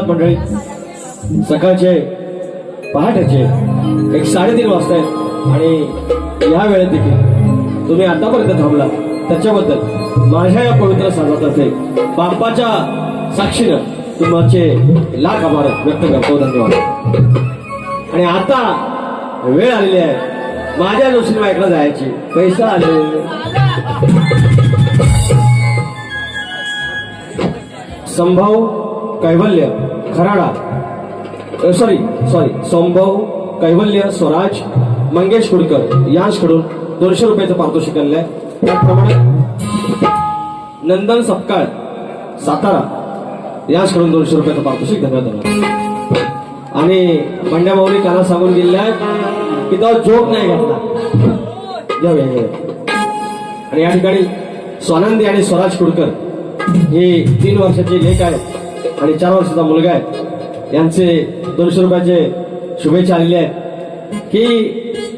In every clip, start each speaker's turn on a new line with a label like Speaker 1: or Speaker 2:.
Speaker 1: धन्यवाद मंडळी. सकाळचे पहाटेचे एक साडेतीन वाजता आहेत आणि या वेळेत देखील तुम्ही आतापर्यंत थांबला. त्याच्याबद्दल माझ्या या पवित्र समाजातर्फे बाप्पाच्या साक्षीनं तुमचे लाख आभार व्यक्त करतो. धन्यवाद. आणि आता वेळ आलेली आहे. माझ्या जोशी बाईकला जायची. पैसा आले. संभव कैवल्य खराडा सॉरी सॉरी संभव कैवल्य स्वराज मंगेश कुडकर यांच्याकडून दोनशे रुपयाचं पारितोषिक आलेलं आहे त्याचप्रमाणे नंदन सपकाळ सातारा यांच्याकडून दोनशे रुपयाचं पारितोषिक धन्यवाद आणि बंड्या माऊली काना सांगून गेलेल्या आहेत की तो जोक नाही घातला. जाऊया. आणि या ठिकाणी स्वानंदी आणि स्वराज कुडकर हे तीन वर्षाचे लेख आहेत. आणि चार वर्षाचा मुलगा आहे. यांचे दोनशे रुपयाचे शुभेच्छा आलेले आहेत. की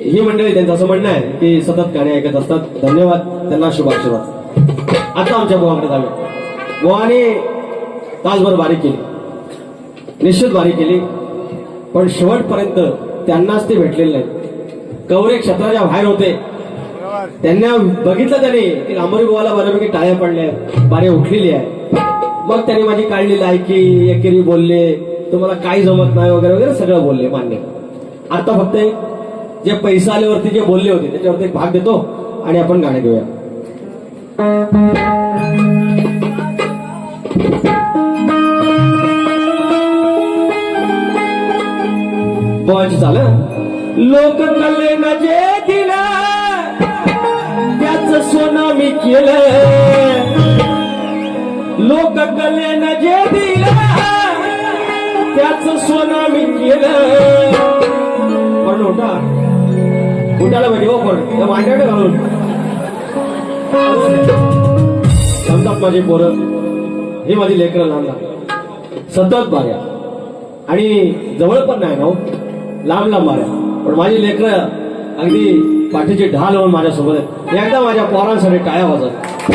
Speaker 1: ही मंडळी त्यांचं असं म्हणणं आहे की सतत गाणे ऐकत असतात. धन्यवाद. त्यांना शुभाशीर्वाद. आता आमच्या बुवाकडे जाऊया. बुवाने तासभर बारीक केली. निश्चित बारीक केली. पण शेवटपर्यंत त्यांनाच ते भेटलेले नाही कवरे क्षेत्राच्या बाहेर होते. त्यांना बघितलं त्याने की रामोरी बुवाला बऱ्यापैकी टाळ्या पडल्या बारे उठलेली आहे मग त्यांनी माझी काढली लायकी एकेरी बोलले तुम्हाला काही जमत नाही वगैरे वगैरे सगळं बोलले मान्य. आता फक्त जे पैसा आल्यावरती जे बोलले होते त्याच्यावरती एक भाग देतो आणि आपण गाणे घेऊया. बोवाची चाल लोक कल्याणाचे कल्याण जे दिलं. त्याच सोनं मी केलं. पण उठा. उठायला पाहिजे हो पण. त्या घालून. समजा माझे पोरं. हे माझी लेकरं लहान लहान. सतत बाऱ्या. आणि जवळ पण नाही ना हो. लांब लांब बाऱ्या. पण माझी लेकरं अगदी पाठीचे ढाल होऊन माझ्यासोबत आहेत. एकदा माझ्या पोरांसाठी टाळ्या वाजत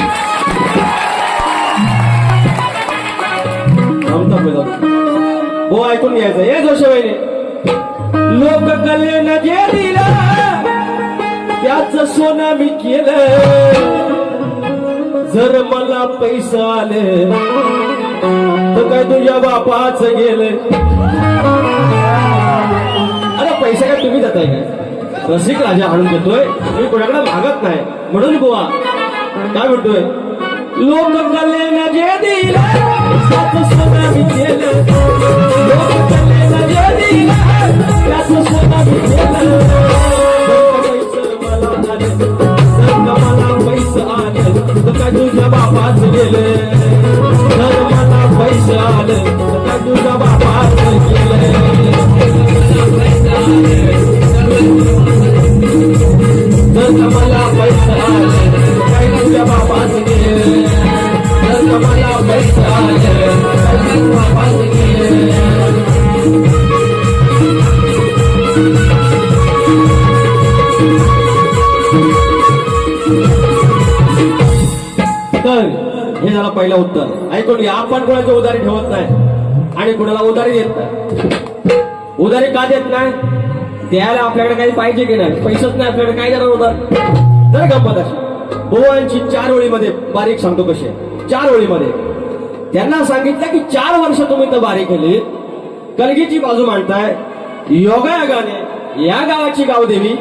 Speaker 1: जमतात बेटा हो ऐकून घ्यायचं. हे जोशवाईने लोक कल्याण जे दिला त्याच सोनं मी केलं. जर मला पैसा आले तर काय तुझ्या बापाच गेलं? अरे पैसे काय तुम्ही जाताय काय? रसिक राजा आणून घेतोय मी कोणाकडे मागत नाही. म्हणून बुवा काय म्हणतोय? लोक कलेन जे दिला त्याच सोना मी केलं लोक कलेन जे दिला त्याच सोना मी केलं तुझ्या बापाच मला तुझ्या बापाच मला पैसा आले. हे झालं पहिलं उत्तर. ऐकून घ्या आपण कोणाची उधारी ठेवत नाही आणि कुणाला उधारी देत नाही. उधारी का देत नाही? द्यायला आपल्याकडे काही पाहिजे की नाही? पैसेच नाही आपल्याकडे काय देणार उदार? तर गप्पत अशी गोवांची चार ओळीमध्ये बारीक सांगतो कशी चार ओळीमध्ये. त्यांना सांगितलं की चार वर्ष तुम्ही तर केली. कलगीची बाजू मांडताय. योगायोगाने या गावाची गावदेवी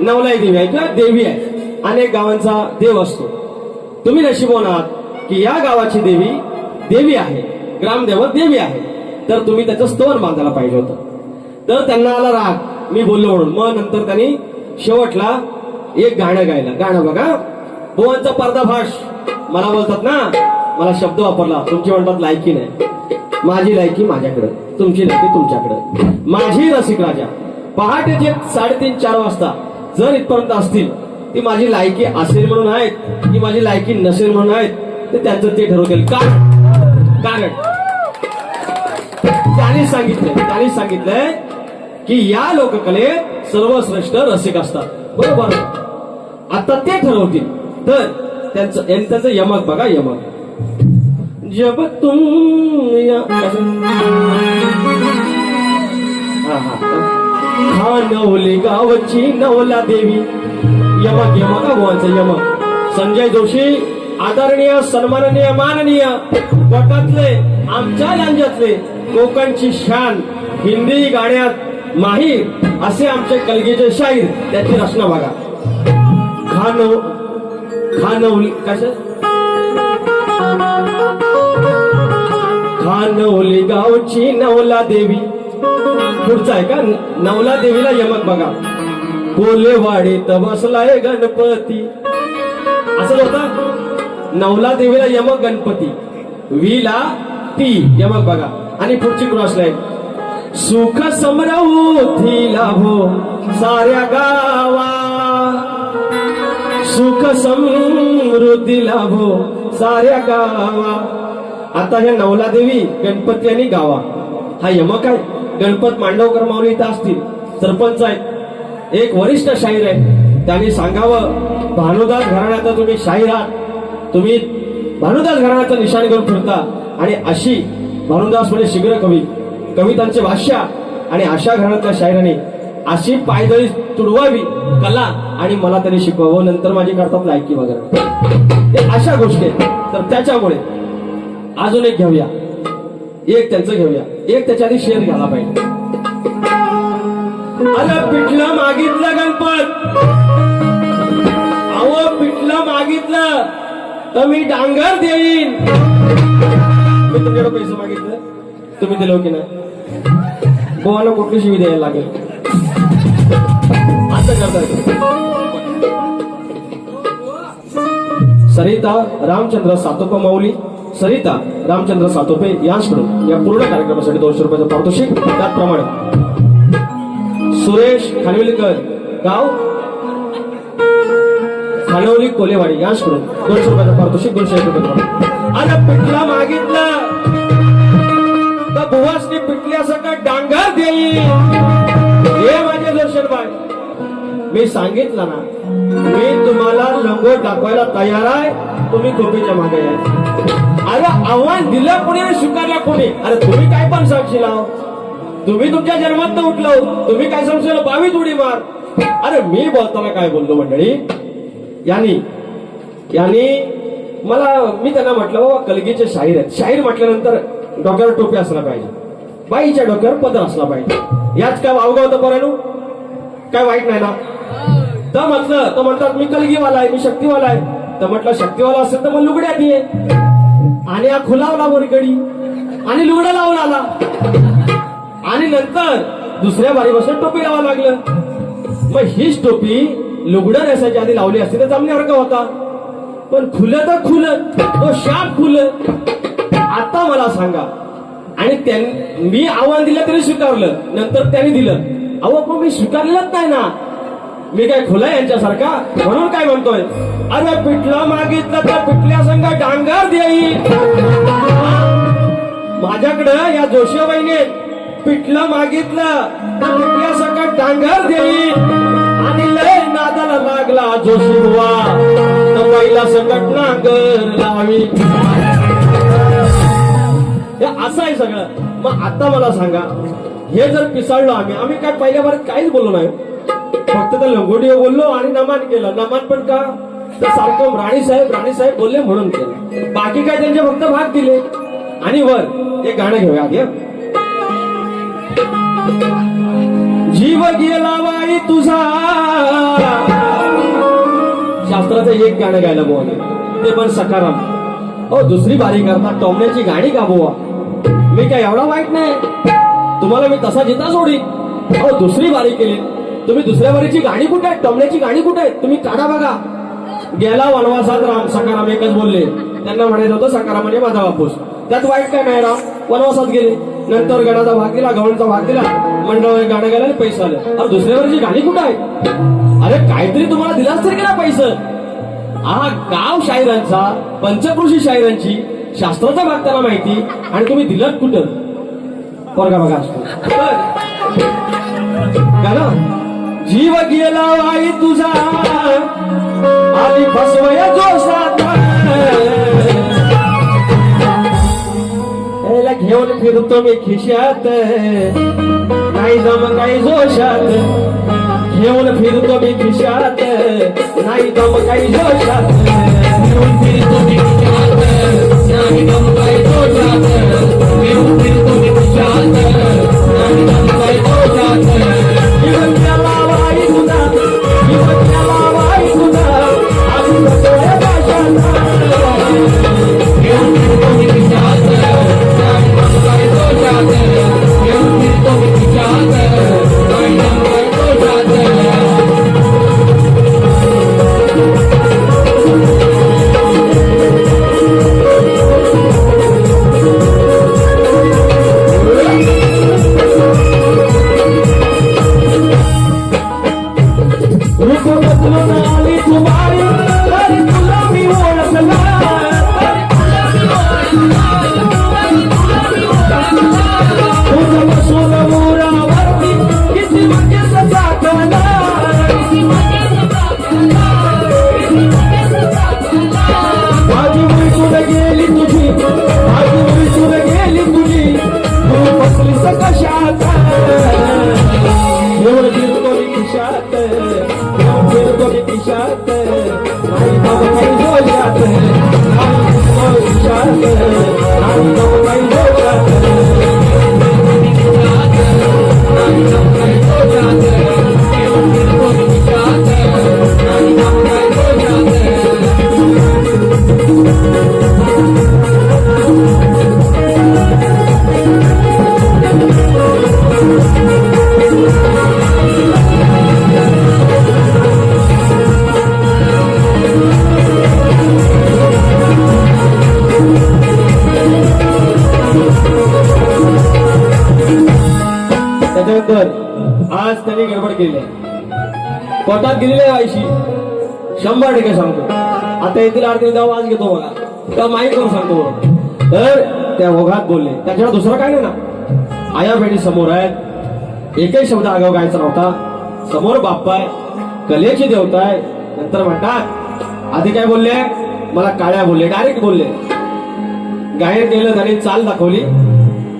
Speaker 1: नवलाई देवी आहे किंवा देवी आहे. अनेक गावांचा देव असतो. तुम्ही नशिबोन आहात की या गावाची देवी देवी आहे. ग्रामदेवत देवी आहे. तर तुम्ही त्याचं स्तवन बांधायला पाहिजे होतं. तर त्यांना आला राग. मी बोललो म्हणून. मग नंतर त्यांनी शेवटला एक गाणं गायलं. गाणं बघा. बुवांचा पर्दाफाश. मला बोलतात ना मला शब्द वापरला. तुमची म्हणतात लायकी नाही. माझी लायकी माझ्याकडे. तुमची लायकी तुमच्याकडे. माझी रसिक राजा पहाटेचे साडेतीन चार वाजता जर इथपर्यंत असतील ती माझी लायकी असेल म्हणून आहेत की माझी लायकी नसेल म्हणून आहेत ते त्यांचं ते ठरवतील. का? कारण त्यांनी सांगितलंय त्यांनी सांगितलंय की या लोककलेत सर्वश्रेष्ठ रसिक असतात. बरोबर? आता ते ठरवतील. तर त्यांचं त्यांचं यमक बघा यमक. जब तुम हा नवली गावची नवला देवी। यमक यमक गावांचं यमक संजय जोशी आदरणीय सन्माननीय माननीय गटातले आमच्या लांजातले कोकणची शान हिंदी गाण्यात माही असे आमचे कलगीचे शाहीर त्याची रचना बघा. खानो खानवली कशा खानवली गावची नवला देवी. पुढचा आहे का? नवला देवीला यमक बघा. कोलेवाडीत बसलाय गणपती. असं होता नवला देवीला यमक गणपती. वीला ती यमक बघा. आणि पुढची क्रॉस लाईन सुख समृद्धी लाभो साऱ्या गावा. सुख समृद्धी लाभो साऱ्या गावा. आता ह्या नवला देवी गणपती आणि गावा. हा यमक आहे. गणपत मांडवकर माऊली इथं असतील. सरपंच आहेत. एक वरिष्ठ शाहीर आहे. त्यांनी सांगावं भानुदास घराण्याचा तुम्ही शाहीर आहात. तुम्ही भानुदास घराण्याचा निशाण घेऊन फिरता. आणि अशी भानुदास म्हणजे शीघ्र कवी. कवितांचे भाष्या आणि अशा घराण्यातल्या शाहिराने अशी पायदळी तुडवावी कला आणि मला त्यांनी शिकवावं नंतर माझी करतात लायकी वगैरे. अशा गोष्टी आहेत. तर त्याच्यामुळे अजून एक घेऊया. एक त्यांचं घेऊया. एक त्याच्या आधी शेअर घ्यायला पाहिजे. अरे पिठलं मागितलं गणपत. अहो पिठलं मागितलं तर मी डांगर देईन. मी तुमच्याकडे पैसे मागितलं. तुम्ही दिलो हो की नाही? गोवाला कुठली शिवी द्यायला लागेल? असं करतात सरिता रामचंद्र सातोपा माऊली सरिता रामचंद्र सातोपे यांच्याकडून या पूर्ण कार्यक्रमासाठी दोनशे रुपयाचं पारितोषिक त्याचप्रमाणे सुरेश खानविलकर गाव खानवली कोलेवाडी यांच्याकडून दोनशे रुपयाचं पारितोषिक दोनशे एक रुपये अरे पिठला मागितला. तर भुवासनी पिटल्यासकट डांगर देईल. हे माझे दर्शन बाय. मी सांगितलं ना मी तुम्हाला लंगोट दाखवायला तयार आहे. तुम्ही खोपीच्या मागे अरे आव्हान दिलं कोणी आणि स्वीकारलं कोणी? अरे तुम्ही काय पण साक्षी लाव. तुम्ही तुमच्या जन्मात उठलो हो. तुम्ही काय समजलं बावीस उडी मार. अरे मी बोलताना काय बोललो मंडळी? यांनी यांनी मला मी त्यांना म्हटलं बाबा कलगीचे शाहीर आहेत. शाहीर म्हटल्यानंतर डोक्यावर टोपी असला पाहिजे. बाईच्या डोक्यावर पदर असला पाहिजे. याच काय वावगाव होतं बरं काय वाईट नाही ना? तर म्हटलं तर म्हणतात मी कलगीवाला आहे मी शक्तीवाला आहे. तर म्हटलं शक्तीवाला असेल तर मग लुगड्यात ये आणि हा खुलावला वरकडी आणि लुगडं लावून आला. आणि नंतर दुसऱ्या बारीपासून टोपी लावा लागलं. मग हीच टोपी लुगडं नेसायच्या आधी लावली असती तर जमण्यासारखा होता. पण खुलं तर खुलं तो शाप खुलं. आता मला सांगा. आणि त्यां- मी आव्हान दिलं तरी स्वीकारलं. नंतर त्यांनी दिलं. अहो पण मी स्वीकारलंच नाही ना. मी काय खुला यांच्यासारखा? म्हणून काय म्हणतोय? अरे पिठलं मागितलं तर पिठल्या संघ डांगर देईल? माझ्याकडं या जोशीबाईने पिठलं मागितलं तर पिठल्या संघ डांगर द्यायी आणि लय नादाला लागला जोशी बुवा तर पहिला संकट नांगर लावी. असं आहे सगळं. मग आता मला सांगा हे जर पिसाळलो आम्ही आम्ही काय पहिल्या बारीत काहीच बोललो नाही? फक्त तर लंगोटी बोललो आणि नमान केलं. नमान पण का? तर सारखं राणी साहेब राणी साहेब बोलले म्हणून केलं. बाकी काय त्यांचे फक्त भाग दिले. आणि वर एक गाणं घेऊया आधी जीव गेला बाई तुझा. शास्त्राचं एक गाणं गायला बोलले ते पण सकाराम. हो दुसरी बारी करता टोमण्याची गाणी का बोवा? मी काय एवढा वाईट नाही. तुम्हाला मी तसा जिता सोडी हो दुसरी बारी केली. तुम्ही दुसऱ्या वरीची गाणी कुठे आहेत? टमण्याची गाणी कुठे आहेत? तुम्ही काढा बघा. गेला वनवासात राम सकाराम एकच बोलले. त्यांना म्हणायचं होतं सकाराम म्हणजे माझा बापूस. त्यात वाईट काय नाही राम. वनवासात गेले. नंतर गणाचा भाग दिला गव्हाणचा भाग दिला. मंडळ गाणं गेलं आणि पैसे आले. अरे दुसऱ्या बारीची गाणी कुठे आहेत? अरे काहीतरी तुम्हाला दिलाच तरी की ना पैसे. हा गाव शाहिरांचा पंचकृषी शाहिरांची शास्त्राचा भाग त्याला माहिती. आणि तुम्ही दिलं कुठं? पोरगा बघा. असतो ना जीव गेला वाई तुझा. आली फसवय जोशात. याला घेऊन फिरतो मी खिशात. नाही दम काही जोशात. घेऊन फिरतो मी खिशात. नाही दम काही जोशात. आज त्यांनी गडबड केली. आहे पोटात गेलेली आहे आईशी. शंभर टक्के सांगतो. आता येथील आरती जाऊ आज घेतो मला. तर माहीत करून सांगतो. तर त्या ओघात बोलले. त्याच्यावर दुसरं काय नाही ना? आया बहिणी समोर आहेत. एकही शब्द आगाव गायचा नव्हता. समोर बाप्पा आहे. कलेची देवता आहे. नंतर म्हणतात आधी काय बोलले? मला काळ्या बोलले डायरेक्ट बोलले. गायन केलं त्याने चाल दाखवली.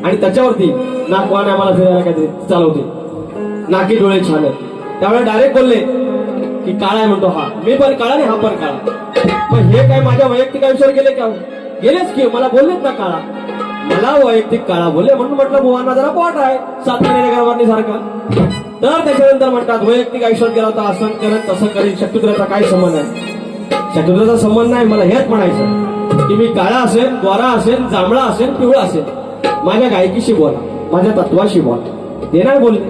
Speaker 1: आणि त्याच्यावरती नाकवाने आम्हाला फिरायला काहीतरी चालवते. नाकी डोळे छान त्यावेळेला त्यामुळे डायरेक्ट बोलले की काळा आहे म्हणतो हा. मी पण काळा नाही हा पण काळा. पण हे काय माझ्या वैयक्तिक आयुष्यावर गेले का हो? गेलेच की हो, मला बोललेत ना काळा. मला वैयक्तिक काळा बोलले म्हणून म्हटलं बुवांना जरा पोट आहे सातऱ्याने गरवानी सारखा. तर त्याच्यानंतर म्हणतात वैयक्तिक आयुष्यात गेला होता असं करत तसं करीत शत्रुद्राचा काय संबंध आहे? शत्रुद्राचा संबंध नाही मला हेच म्हणायचं की मी काळा असेल द्वारा असेल जांभळा असेल पिवळा असेल. माझ्या गायकीशी बोला माझ्या तत्वाशी बोला. ते नाही बोलले.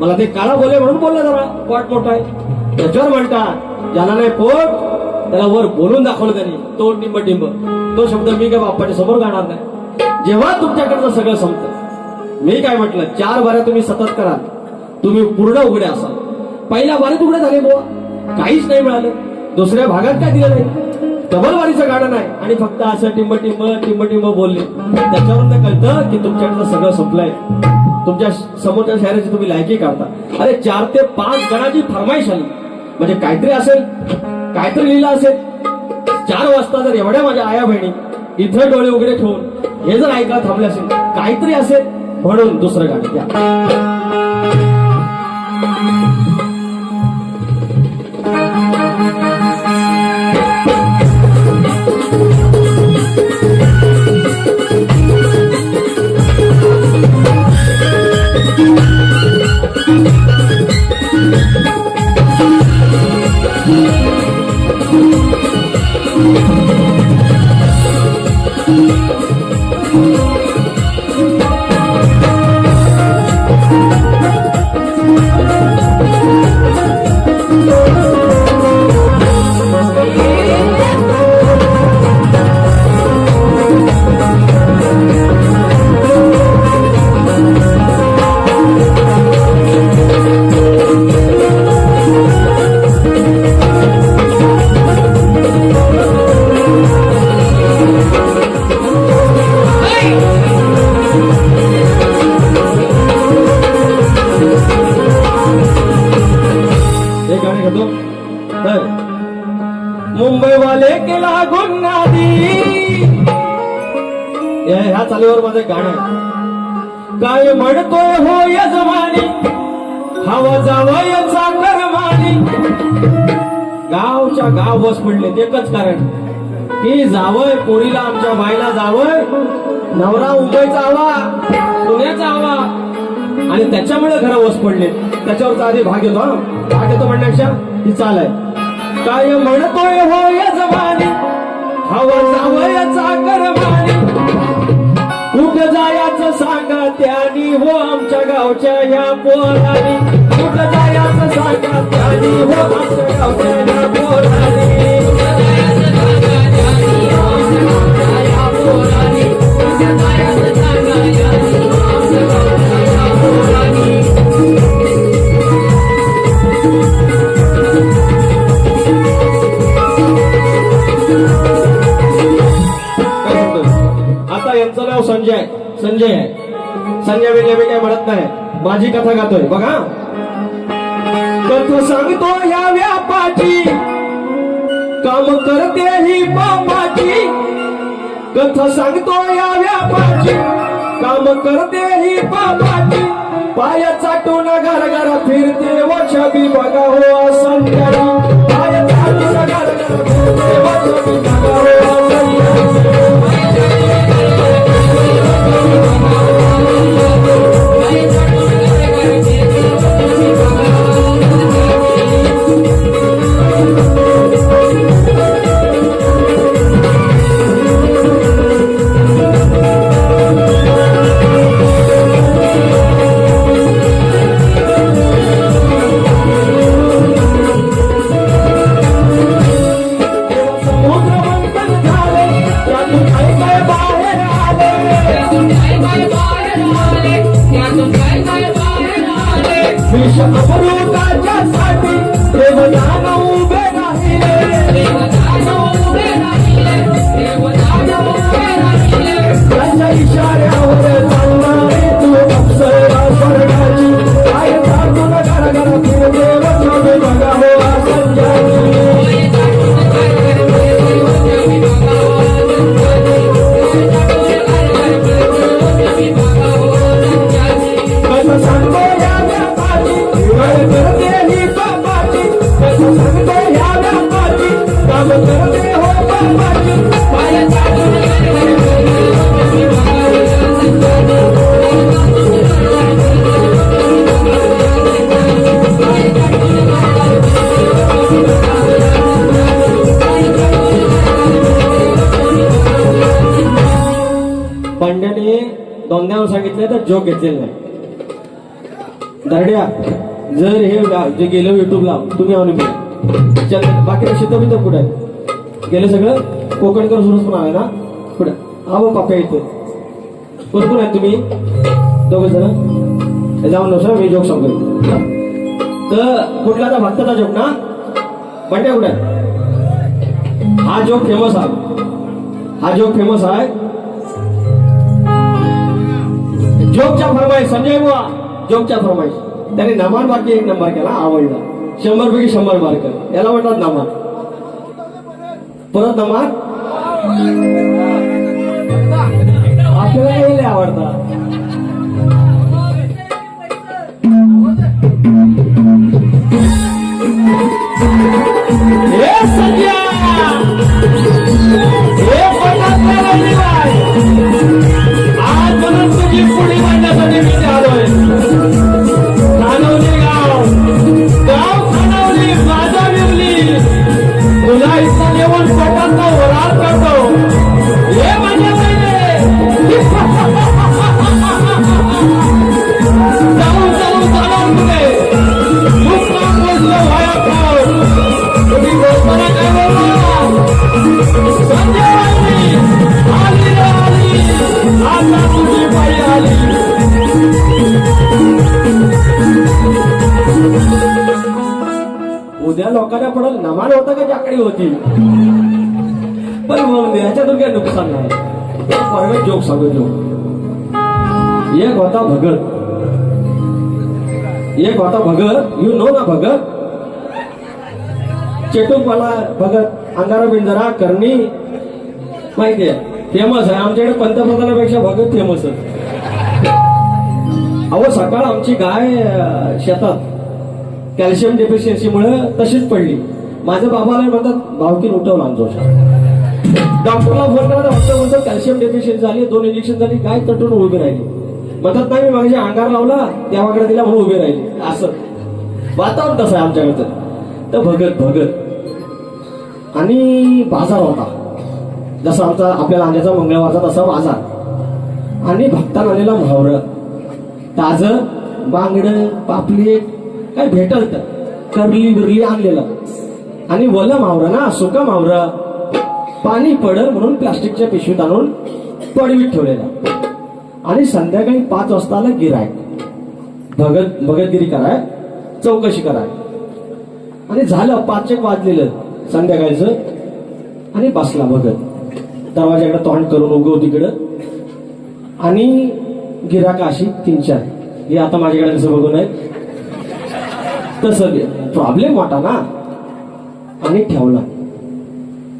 Speaker 1: मला ते काळा बोले म्हणून बोलले जरा. पोट मोठा आहे. त्याच्यावर म्हणतात. ज्याला नाही पोट त्याला वर बोलून दाखवलं त्यांनी तो डिंब डिंब तो शब्द मी काय बाप्पाच्या समोर गाणार नाही. जेव्हा तुमच्याकडचं सगळं संपतं मी काय म्हटलं चार बाऱ्या तुम्ही सतत कराल. तुम्ही पूर्ण उघडे असाल. पहिल्या बारीत उघडे झाले बुवा. काहीच नाही मिळालं. दुसऱ्या भागात काय दिलं नाही. डबलवारीचं गाणं नाही. आणि फक्त असं टिंब टिंब टिंब टिंब बोलले. त्याच्यावरून कळतं की तुमच्याकडनं सगळं संपलंय. तुमच्या समोरच्या शहराची तुम्ही लायकी काढता. अरे चार ते पाच गणाची फरमाईश आली. म्हणजे काहीतरी असेल काहीतरी लिहिलं असेल. चार वाजता जर एवढ्या माझ्या आया बहिणी इथं डोळे वगैरे ठेवून हे जर ऐकायला थांबले असेल काहीतरी असेल म्हणून दुसरं गाणं द्या गुन्हादी माझं गाणं. काय म्हणतोय हो यजमानी? हवा जावयाचा करमानी. गावच्या गाव बस म्हणले एकच कारण. की जावय पोरीला आमच्या बायला जावय. नवरा मुंबईचा हवा पुण्याचा हवा आणि त्याच्यामुळे घर वस पडले. त्याच्यावरचा आधी भाग येतो हा. भाग येतो म्हणण्यापेक्षा ही चाल आहे काय म्हणतोय हो यजमानी? हवा जावयाचा करमानी. कुठं जायचं सांगा त्यानी हो आमच्या गावच्या या पोरानी. कुठं जायचं सांगा त्यानी हो आमच्या गावच्या या पोरानी. संजय. आहे संजय वेगळे वेगळे काय म्हणत नाही. माझी कथा गातोय. बघा. कथ सांगतो या व्यापाची काम करते ही बापाची. कथा सांगतो या व्यापाची काम करते ही बापाची. पाय चाटून घर घर फिरते वछबी बघा हो संजय पाय चाटून घर घर फिरते वछबी बघा हो संजय oh. घेतलेलं आहे दरड्या जर हे जे गेलं युट्यूबला तुम्ही आणून चल बाकी शेतं बितं कुठं? आहे गेलं सगळं? कोकणकर सुरूच पण आहे ना? कुठं? हा बघ पाप्या इथे. कोण कोण आहे तुम्ही? दोघं जण? जाऊन नसा मी जोक सांगतो तर कुठला तर भक्ताचा जोक ना? बंड्या कुठं? आहे? हा जोक फेमस आहे. हा जोक फेमस आहे. जोगच्या फरमाईश संजय बुवा जोगच्या फरमाईश त्याने नमान बाकी एक नंबर केला आवडला. शंभर पैकी शंभर मार्क याला म्हणतात नमान परत नमान आपल्याला हे आवडतात Yeah! परवे जोक सांगू जोक एक होता भगत. एक होता भगत. यू नो ना भगत? चेटूकवाला भगत अंधारा बिंजारा करणी. माहितीये फेमस आहे. आमच्याकडे पंतप्रधानापेक्षा भगत फेमस आहे. अहो सकाळ आमची गाय शेतात कॅल्शियम डेफिशियन्सीमुळे तशीच पडली. माझ्या बाबाला म्हणतात भावकीन उठवला आमचा डॉक्टरला फोन करा डॉक्टर म्हणतो कॅल्शियम डेफिशियन्सी झाली दोन इंजेक्शन झाली काय तटून उभे राहिली. म्हणतात नाही मी माझ्या अंगार लावला देवाकडे दिला म्हणून उभे राहिले. असं. वातावरण तसं आहे आमच्याकडचं तर. भगत भगत. आणि बाजार होता. जसा आमचा आपल्या लांजाचा मंगळवारचा तसा बाजार. आणि भक्तान आलेला म्हावर. ताज बांगड पापलेट काय भेटल तर करली बिरली आणलेलं. आणि वल मावरं ना सुका मावरं पाणी पडल म्हणून प्लास्टिकच्या पिशवीत आणून पडवीत ठेवलेला. आणि संध्याकाळी पाच वाजताला गिराय भगत भगतगिरी कराय चौकशी कराय. आणि झालं पाच एक वाजलेलं संध्याकाळचं. आणि बसला भगत. दरवाजाकडे तोंड करून उगव तिकडं. आणि गिराका अशी तीन चार. हे आता माझ्याकडे कसं बघून आहेत तसं प्रॉब्लेम वाटा ना. आणि ठेवला.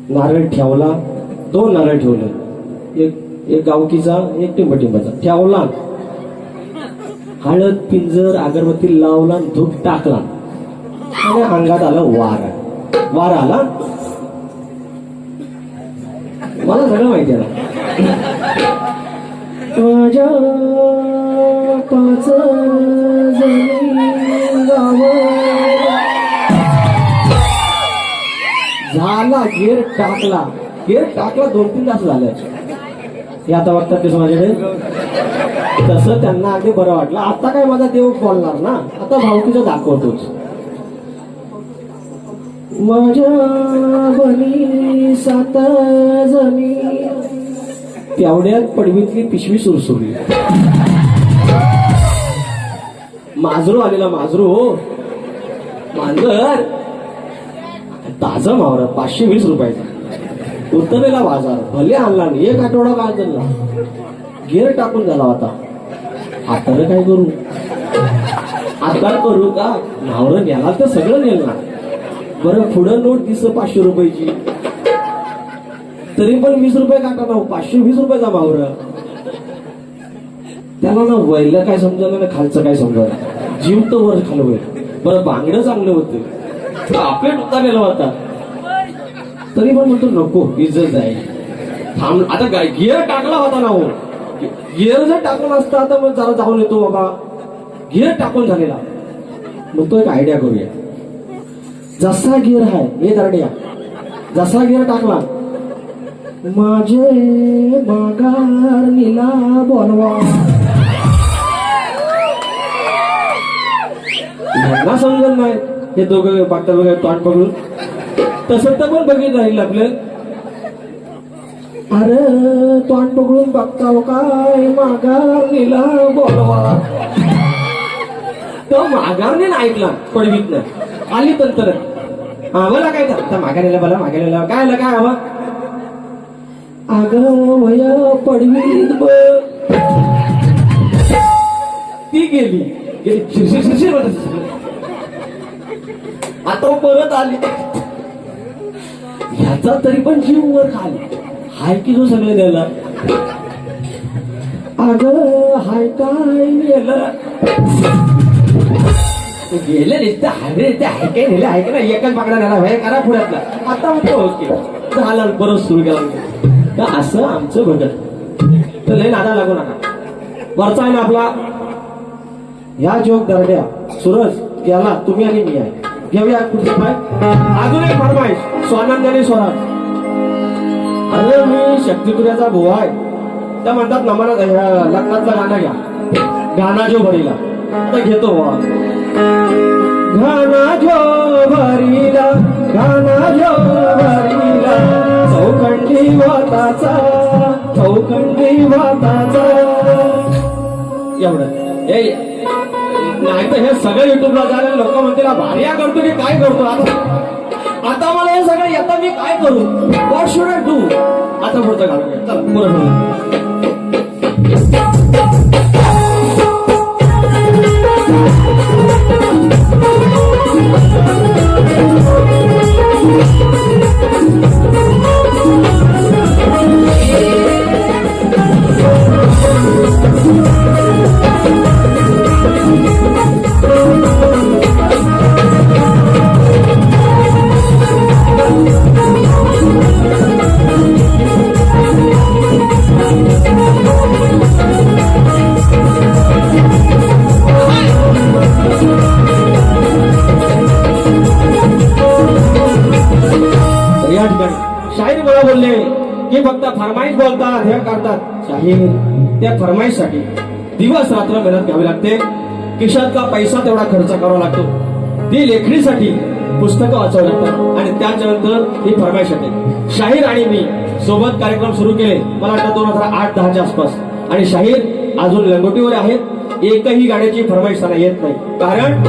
Speaker 1: नारळ ठेवला दोन नारळ ठेवले. एक एक गावकीचा एक टिंबटिंबाचा. ठेवला. हळद पिंजर अगरबत्ती लावला धूप टाकला. आणि अंगात आलं वारा. वारा आला? मला सगळं माहिती आहे माझ्या पाच टाकला गेर टाकला. गेर टाकला दोन तीन तास झाले. हे आता वाटतात ते माझ्याकडे. तसं त्यांना अगदी बरं वाटलं. आता काय माझा देव बोलणार ना? आता भावकीचं दाखवतोच. माझ्या बनी सात जमी तेवढ्यात पडवीतली पिशवी सुरसुरली. माजरो आलेला माजरो हो. मांजर. ताजा मावरा पाचशे वीस रुपयाचा उत्तरेला बाजार भले आणला नाही एक आठवडा काय चालला गेअर टाकून झाला होता. आता काय करू? आता करू का? नावर नेला तर सगळं नेलं बरं पुढं नोट दिस पाचशे रुपयाची. तरी पण वीस रुपये काटा ना हो, पाचशे वीस रुपयाचा मावर त्याला ना वयला काय समजलं ना खालचं काय समजलं. जीव तर वर खालवय बरं बांगडं चांगलं होतं. आपल्या उतारलेला होता. तरी पण म्हणतो नको इज्जत जाईल थांब आता गिअर टाकला होता ना हो. गिअर जर टाकून असता तर मग जरा जाऊन येतो बाबा. गिअर टाकून झालेला. मग तो एक आयडिया करूया. जसा गिअर आहे हे दरड्या जसा गिअर टाकला. माझे बागार निला बोलवा. यांना समजत नाही. हे दोघं बघता बघा तोंड पकडून तसं तर पण बघितलं राहील आपलं? अरे तोंड पकडून बघता काय? माघार नेला बोलवा. तो माघारने ऐकला पडवीतनं आली तर हा बोला काय तर माघारीला बोला माघारीला काय आलं काय हवा? अगं वया पडवीत ती गेली. गेली. शिरशीर शिरशीर आता परत आले. ह्याचा तरी पण जीव वर खाली. हाय की जो सगळं द्यायला अग हाय काय गेलं गेले नुसतं हायवे ते हाय काय नेलं? हाय नाही? एकच पाकडा नेला हे करा पुण्यातला आता म्हणतो ओके. झाला परत सुरू केला तर असं आमचं भगत तर लय नादा लागू नका. वरचा आहे ना आपला? ह्या जोग दरड्या सुरज याला तुम्ही आणि मी आहे. घेऊया पुढचे पाय. अजून एक फरमाईश स्वानंदाने स्वराज. अरे मी शक्तिपुऱ्याचा भोवा आहे. त्या म्हणतात नमना लग्नातलं गाणं घ्या. गाणा जो भरीला. आता घेतो बुवा. गाणा जो भरीला गाणा जो भरीला. चौखंडी वाताचा चौखंडी वाताचा. एवढं. नाही तर हे सगळं युट्यूबला झालं लोक म्हणतील हा भार्या करतो की काय करतो? आता आता मला हे सगळं येतं मी काय करू? वॉट शुड आय डू आता पुढचं घालूया चला पुढे तुम्ही दिवस रात्र मेहनत घ्यावी लागते. खिशातला पैसा तेवढा खर्च करावा लागतो. ती लेखणीसाठी पुस्तकं वाचावं लागतात. आणि त्याच्यानंतर ही फरमाईश येते. शाहीर आणि मी सोबत कार्यक्रम सुरू केले. मला वाटतं दोन हजार आठ दहाच्या आसपास. आणि शाहीर अजून लंगोटीवर आहेत. एकही गाण्याची फरमाईश त्यांना येत नाही. कारण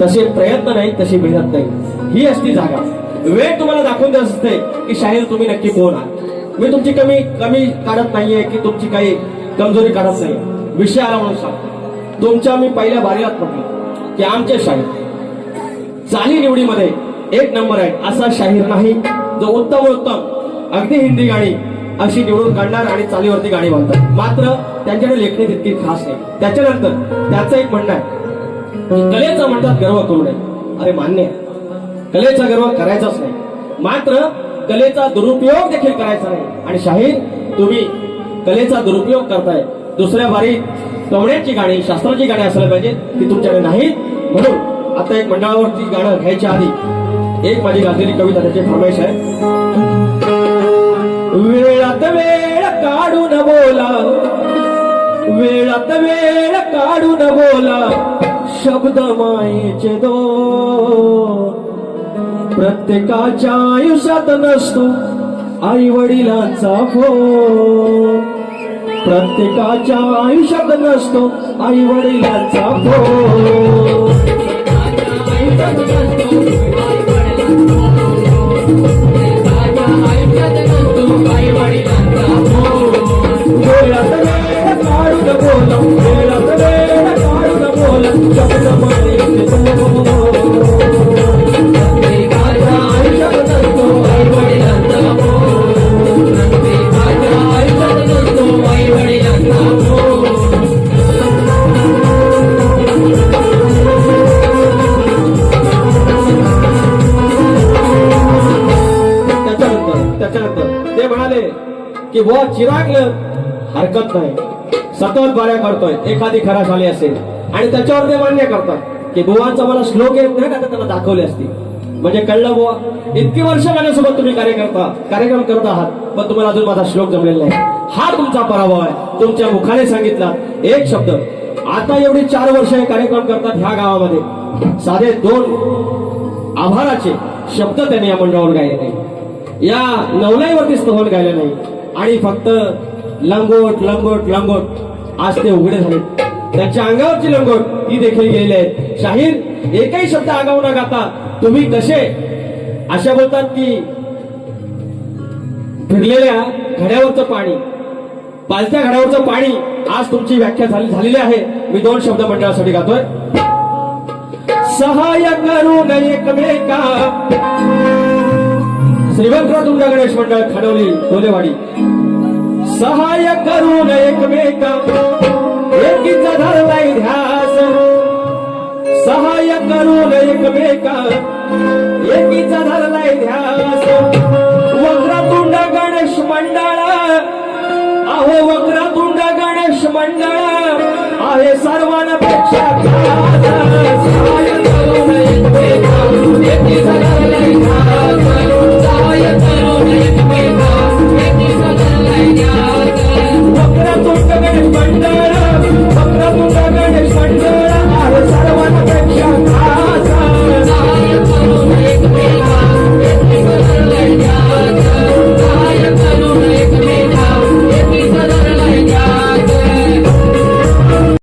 Speaker 1: तसे प्रयत्न नाही तशी मेहनत नाही. ही असती जागा. वेळ तुम्हाला दाखवून देत असते की शाहीर तुम्ही नक्की कोण आहात. मी तुमची कमी कमी काढत नाहीये की तुमची काही कमजोरी काढत नाही विषय आला म्हणून सांग तुमच्या मी पहिल्या बारीलात म्हटलं की आमचे शाहीर चाली निवडीमध्ये एक नंबर आहे असा शाहीर नाही जो उत्तम उत्तम अगदी हिंदी गाणी अशी निवडून काढणार आणि चालीवरती गाणी म्हणतात मात्र त्यांच्याकडे लेखणी तितकी खास नाही. त्याच्यानंतर त्याचं एक म्हणणं आहे कलेचा म्हणतात गर्व करू नये. अरे मान्य कलेचा गर्व करायचाच नाही. मात्र कलेचा दुरुपयोग देखील करायचा नाही. आणि शाहीर तुम्ही कलेचा दुरुपयोग करताय. दुसऱ्या बारी कवण्याची गाणी शास्त्राची गाणी असायला पाहिजे ती तुमच्याकडे नाहीत. म्हणून आता एक मंडळावरती गाणं घ्यायच्या आधी एक माझी गाजलेली कविता त्याची फरमाईश आहे. वेळात वेळ काढून बोला वेळात वेळ काढून बोला शब्द मायेचे दो प्रत्येकाच्या आयुष्यात नसतो आई वडिलांचा फोन. प्रत्येकाच्या आयुष्यात नसतो आई वडिलांचा फोन वेळात वेळ काढून बोला बोला ते म्हणाले की बुवा चिरागलं हरकत नाही. सतत बऱ्या करतोय. एखादी खरा झाली असेल. आणि त्याच्यावर ते मान्य करतात की बुवांचा मला श्लोक येत नाही का तर त्यांना दाखवले असते म्हणजे कळलं बुवा इतकी वर्ष माझ्यासोबत तुम्ही कार्य करता कार्यक्रम करत आहात पण तुम्हाला अजून माझा श्लोक जमलेला नाही. हा तुमचा पराभव आहे. तुमच्या मुखाने सांगितला एक शब्द. आता एवढी चार वर्ष हे कार्यक्रम करतात ह्या गावामध्ये. साधे दोन आभाराचे शब्द त्यांनी या मंडळावर गायले. नाही या नवलाईवरती स्तवन गायलं नाही. आणि फक्त लंगोट लंगोट लंगोट आज ते उघडे झाले. त्यांच्या अंगावरची लंगोट ही देखील गेलेली आहे शाहीर एकही शब्द आगाऊ न गाता तुम्ही कसे अशा बोलतात की फिरलेल्या घड्यावरचं पाणी पालत्या घड्यावरचं पाणी आज तुमची व्याख्या झाली झालेली आहे. मी दोन शब्द मंडळासाठी गातोय. सहाय्य करू नये एकमेका श्रीमंतरा दुर्गा गणेश मंडळ खडवली कोलेवाडी सहाय्य करून एकमेका एकीचा धरला ध्यास हो. सहाय्य करून एकमेका धरला ध्यास वक्रतुंड गणेश मंडळ आहो वक्रतुंड गणेश मंडळ आहे सर्वांना पेक्षा सहाय्य करून एकमेका धरला Thank you.